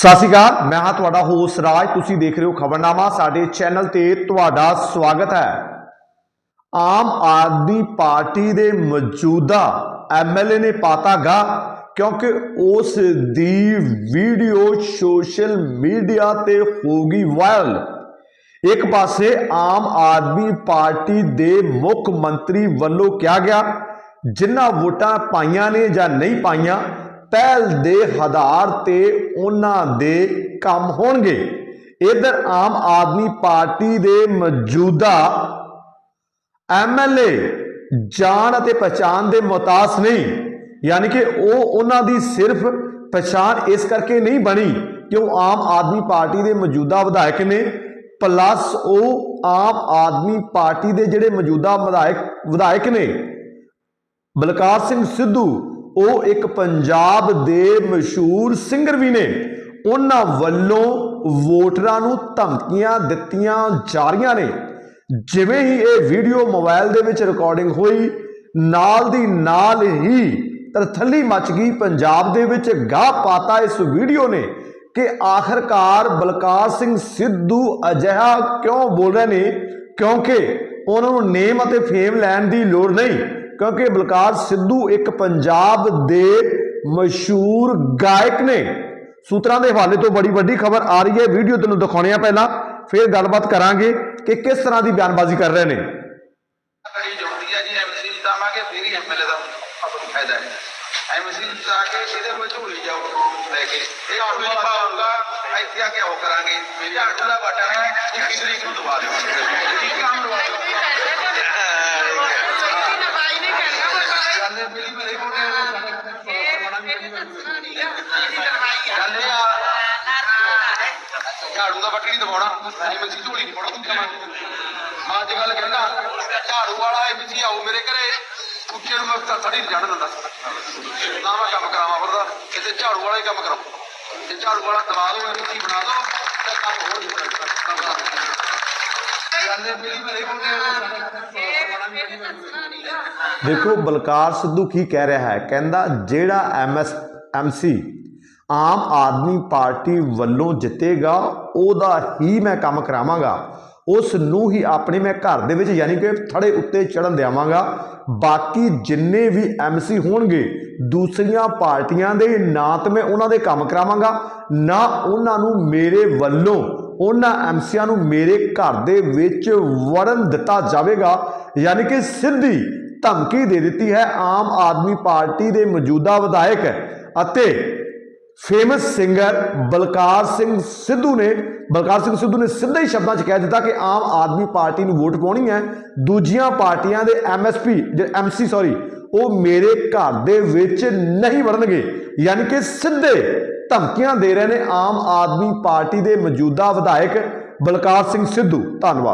ਸਤਿ ਸ਼੍ਰੀ ਅਕਾਲ, ਮੈਂ ਹਾਂ ਤੁਹਾਡਾ ਹੋਸਟ ਰਾਜ। ਤੁਸੀਂ ਦੇਖ ਰਹੇ ਹੋ ਖਬਰਨਾਮਾ, ਸਾਡੇ ਚੈਨਲ ਤੇ ਤੁਹਾਡਾ ਸਵਾਗਤ ਹੈ। ਆਮ ਆਦਮੀ ਪਾਰਟੀ ਦੇ ਮੌਜੂਦਾ ਐਮਐਲਏ ਨੇ ਪਾਤਾਗਾ ਕਿਉਂਕਿ ਉਸ ਦੀ ਵੀਡੀਓ ਸੋਸ਼ਲ ਮੀਡੀਆ ਤੇ ਹੋ ਗਈ ਵਾਇਰਲ। ਇੱਕ ਪਾਸੇ ਆਮ ਆਦਮੀ ਪਾਰਟੀ ਦੇ ਮੁੱਖ ਮੰਤਰੀ ਵੱਲੋਂ ਕਿਹਾ ਗਿਆ, ਜਿਨ੍ਹਾਂ ਵੋਟਾਂ ਪਾਈਆਂ ਨੇ ਜਾਂ ਨਹੀਂ ਪਾਈਆਂ ਪਹਿਲ ਦੇ ਆਧਾਰ ਤੇ ਉਹਨਾਂ ਦੇ ਕੰਮ ਹੋਣਗੇ। ਇਧਰ ਆਮ ਆਦਮੀ ਪਾਰਟੀ ਦੇ ਮੌਜੂਦਾ ਐਮਐਲਏ ਜਾਣ ਅਤੇ ਪਛਾਣ ਦੇ ਮੁਤਾਸ ਨਹੀਂ। ਯਾਨੀ ਕਿ ਉਹ ਉਹਨਾਂ ਦੀ ਸਿਰਫ ਪਛਾਣ ਇਸ ਕਰਕੇ ਨਹੀਂ ਬਣੀ ਕਿ ਉਹ ਆਮ ਆਦਮੀ ਪਾਰਟੀ ਦੇ ਮੌਜੂਦਾ ਵਿਧਾਇਕ ਨੇ ਪਲੱਸ ਉਹ ਆਮ ਆਦਮੀ ਪਾਰਟੀ ਦੇ ਜਿਹੜੇ ਮੌਜੂਦਾ ਵਿਧਾਇਕ ਵਿਧਾਇਕ ਨੇ, ਬਲਕਾਰ ਸਿੰਘ ਸਿੱਧੂ ਉਹ ਇੱਕ ਪੰਜਾਬ ਦੇ ਮਸ਼ਹੂਰ ਸਿੰਗਰ ਵੀ ਨੇ। ਉਹਨਾਂ ਵੱਲੋਂ ਵੋਟਰਾਂ ਨੂੰ ਧਮਕੀਆਂ ਦਿੱਤੀਆਂ ਜਾ ਰਹੀਆਂ ਨੇ। ਜਿਵੇਂ ਹੀ ਇਹ ਵੀਡੀਓ ਮੋਬਾਈਲ ਦੇ ਵਿੱਚ ਰਿਕਾਰਡਿੰਗ ਹੋਈ, ਨਾਲ ਦੀ ਨਾਲ ਹੀ ਤਰਥੱਲੀ ਮਚ ਗਈ, ਪੰਜਾਬ ਦੇ ਵਿੱਚ ਗਾਹ ਪਾਤਾ ਇਸ ਵੀਡੀਓ ਨੇ ਕਿ ਆਖਰਕਾਰ ਬਲਕਾਰ ਸਿੰਘ ਸਿੱਧੂ ਅਜਿਹਾ ਕਿਉਂ ਬੋਲ ਰਹੇ ਨੇ? ਕਿਉਂਕਿ ਉਹਨਾਂ ਨੂੰ ਨੇਮ ਅਤੇ ਫੇਮ ਲੈਣ ਦੀ ਲੋੜ ਨਹੀਂ। ਕਿਉਂਕਿ ਬਲਕਾਰ ਸਿੱਧੂ ਇੱਕ ਪੰਜਾਬ ਦੇ ਮਸ਼ਹੂਰ ਗਾਇਕ ਨੇ। ਸੂਤਰਾਂ ਦੇ ਹਵਾਲੇ ਤੋਂ ਬੜੀ ਵੱਡੀ ਖਬਰ ਆ ਰਹੀ ਹੈ। ਵੀਡੀਓ ਤੁਹਾਨੂੰ ਦਿਖਾਉਣੇ ਆ ਪਹਿਲਾਂ। ਫਿਰ ਗੱਲਬਾਤ ਕਰਾਂਗੇ ਕਿ ਕਿਸ ਤਰ੍ਹਾਂ ਦੀ ਬਿਆਨਬਾਜ਼ੀ ਕਰ ਰਹੇ ਨੇ। ਕੜੀ ਜੁੜਦੀ ਹੈ ਜੀ ਐਮਸੀ ਜਿਤਾਵਾਂਗੇ ਫਿਰ ਹੀ ਐਮਐਲਏ ਦਾ ਆਪਾਂ ਨੂੰ ਫਾਇਦਾ ਹੈ। ਐਮਸੀ ਜਿਤਾ ਕੇ ਇਹਦੇ ਕੋਲ ਝੂਲੀ ਜਾਓ ਲੈ ਕੇ। ਇਹ ਝਾੜੂ ਨਹੀਂ ਪਾਉਂਗਾ ਇੱਥੇ ਆ ਕੇ ਉਹ ਕਰਾਂਗੇ। ਝਾੜੂ ਦਾ ਬਟਨ ਹੈ 21 ਤਰੀਕ ਨੂੰ ਦਬਾ ਦਿਓ। ਠੀਕ ਕੰਮ ਲਵਾ ਦਿਓ। ਝਾੜੂ ਦਾ ਬਟਨ ਨਹੀਂ ਐਮਸੀ ਝੂਲੀ ਨਹੀਂ ਪਾਉਣਾ ਤੂੰ ਮੈਂ ਅੱਜ ਗੱਲ ਕਹਿੰਦਾ ਝਾੜੂ ਵਾਲਾ ਐਮਸੀ ਆਊ ਮੇਰੇ ਘਰੇ। ਉੱਚੇ ਨੂੰ ਮੈਂ ਤਾਂ ਥੜੀ ਦਿੰਦਾ। ਨਾ ਮੈਂ ਕੰਮ ਕਰਾਵਾਂ ਫਿਰਦਾ ਇੱਥੇ ਝਾੜੂ ਵਾਲਾ ਹੀ ਕੰਮ ਕਰਾਉ ਜੇ ਝਾੜੂ ਵਾਲਾ ਦਬਾ ਦੋ ਐਮਸੀ ਬਣਾ ਦੋ, ਤੇ ਕੰਮ ਹੋਰ ਜੁੜਾ ਗੱਲ ਇਹ ਪਹਿਲੀ ਵਾਰੀ ਦੇਖੋ, ਬਲਕਾਰ ਸਿੱਧੂ ਕੀ ਕਹਿ ਰਿਹਾ ਹੈ। ਕਹਿੰਦਾ, ਜਿਹੜਾ MS MC Aam Aadmi Party ਵੱਲੋਂ ਜਿੱਤੇਗਾ, ਉਹਦਾ ਹੀ ਮੈਂ ਕੰਮ ਕਰਾਵਾਂਗਾ। ਉਸ ਨੂੰ ਹੀ ਆਪਣੇ ਮੈਂ ਘਰ ਦੇ ਵਿੱਚ ਯਾਨੀ ਕਿ ਥੜੇ ਉੱਤੇ ਚੜਨ ਦੇਵਾਂਗਾ ਬਾਕੀ ਜਿੰਨੇ ਵੀ ਐਮਸੀ ਹੋਣਗੇ, ਦੂਸਰੀਆਂ ਪਾਰਟੀਆਂ ਦੇ ਨਾ ਤਾਂ ਮੈਂ ਉਹਨਾਂ ਦੇ ਕੰਮ ਕਰਾਵਾਂਗਾ। ਨਾ ਉਹਨਾਂ ਨੂੰ ਮੇਰੇ ਵੱਲੋਂ, ਉਹਨਾਂ ਐਮਸੀਆਂ ਨੂੰ ਮੇਰੇ ਘਰ ਦੇ ਵਿੱਚ ਵੜਨ ਦਿੱਤਾ ਜਾਵੇਗਾ। ਯਾਨੀ ਕਿ ਸਿੱਧੀ ਧਮਕੀ ਦੇ ਦਿੱਤੀ ਹੈ ਆਮ ਆਦਮੀ ਪਾਰਟੀ ਦੇ ਮੌਜੂਦਾ ਵਿਧਾਇਕ ਅਤੇ ਫੇਮਸ ਸਿੰਗਰ ਬਲਕਾਰ ਸਿੰਘ ਸਿੱਧੂ ਨੇ, ਬਲਕਾਰ ਸਿੰਘ ਸਿੱਧੂ ਨੇ ਸਿੱਧੇ ਹੀ ਸ਼ਬਦਾਂ 'ਚ ਕਹਿ ਦਿੱਤਾ ਕਿ ਆਮ ਆਦਮੀ ਪਾਰਟੀ ਨੂੰ ਵੋਟ ਪਾਉਣੀ ਹੈ। ਦੂਜੀਆਂ ਪਾਰਟੀਆਂ ਦੇ ਐਮਐਸਪੀ ਜਿਹੜੇ ਐਮਸੀ ਸੌਰੀ ਉਹ ਮੇਰੇ ਘਰ ਦੇ ਵਿੱਚ ਨਹੀਂ ਵੜਨਗੇ। ਯਾਨੀ ਕਿ ਸਿੱਧੇ ਧਮਕੀਆਂ ਦੇ ਰਹੇ ਨੇ ਆਮ ਆਦਮੀ ਪਾਰਟੀ ਦੇ ਮੌਜੂਦਾ ਵਿਧਾਇਕ ਬਲਕਾਰ ਸਿੰਘ ਸਿੱਧੂ। ਧੰਨਵਾਦ।